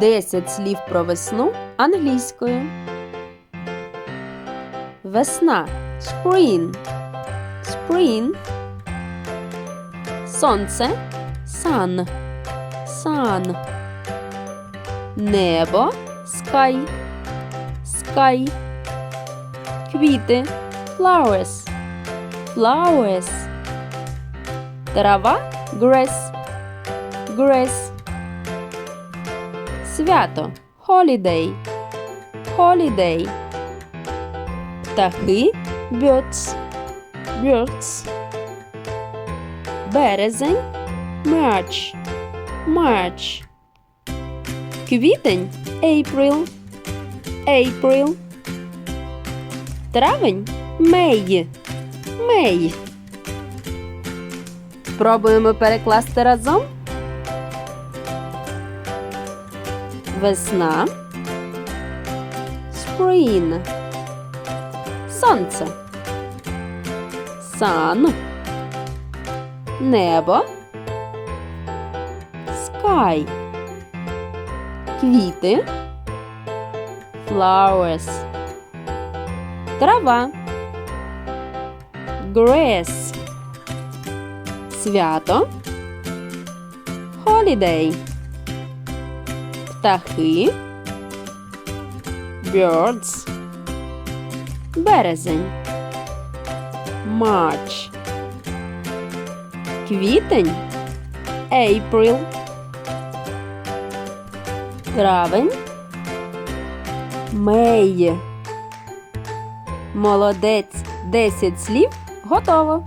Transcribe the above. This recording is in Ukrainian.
10 слів про весну англійською. Весна. Spring. Spring. Сонце. Sun. Sun. Небо. Sky. Sky. Квіти. Flowers. Flowers. Трава. Grass. Grass. Свято. Holiday. Holiday. Птахи. Birds. Birds. Березень. March. March. Квітень. April. April. Травень. May. May. Спробуємо перекласти разом. Весна. Spring. Сонце. Sun. Небо. Sky. Квіти. Flowers. Трава. Grass. Свято. Holiday. Птахи. Birds. Березень. March. Квітень. April. Травень. May. Молодець. 10 слів готово.